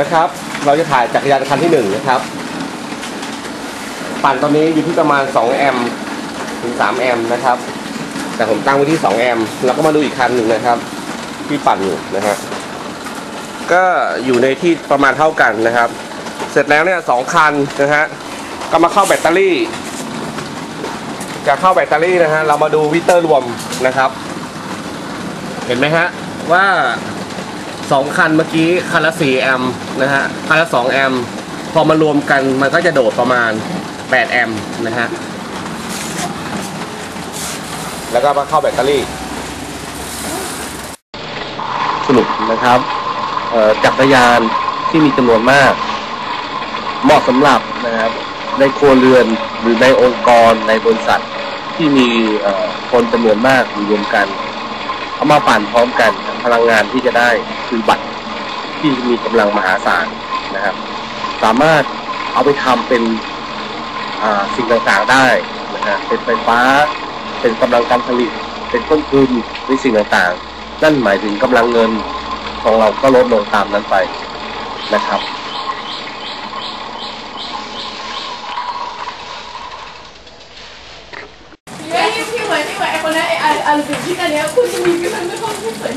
นะครับ เราจะถ่ายจักรยานคันที่หนึ่งนะครับ ปั่นตอนนี้อยู่ที่ประมาณ 2 แอมป์ถึง 3 แอมป์นะครับ แต่ผมตั้งไว้ที่ 2 แอมป์แล้วก็มาดูอีกคันหนึ่งนะครับ ที่ปั่นอยู่นะฮะก็อยู่ในที่ประมาณเท่ากันนะครับ เสร็จแล้วเนี่ยสองคันนะฮะก็มาเข้าแบตเตอรี่ จะเข้าแบตเตอรี่นะฮะเรามาดูวิเตอร์รวมนะครับ เห็นไหมฮะว่า สองคันเมื่อกี้คันละ4แอมป์นะฮะคันละ2แอมป์พอมารวมกันมันก็จะโดดประมาณ8แอมป์นะฮะแล้วก็มาเข้าแบตเตอรี่ สรุปนะครับจักรยานที่มีจำนวนมาก เหมาะสำหรับนะครับ ในครัวเรือนหรือในองค์กรในบริษัทที่มีคนจำนวนมากอยู่รวมกัน เอามาปั่นพร้อมกัน พลังงานที่จะได้คือบัตรที่มีกำลังมหาศาลนะครับ สามารถเอาไปทำเป็นสิ่งต่างๆได้นะฮะเป็นไฟฟ้า เป็นกำลังการผลิต เป็นต้นทุนในสิ่งต่างๆ นั่นหมายถึงกำลังเงินของเราก็ลดลงตามนั้นไปนะครับเฮ้ยพี่เหมยพี่เหมยไอคนนั้นไออันอันสิ่งที่กันนี้ยคุณจะมีพี่มันไม่ค่อยสวย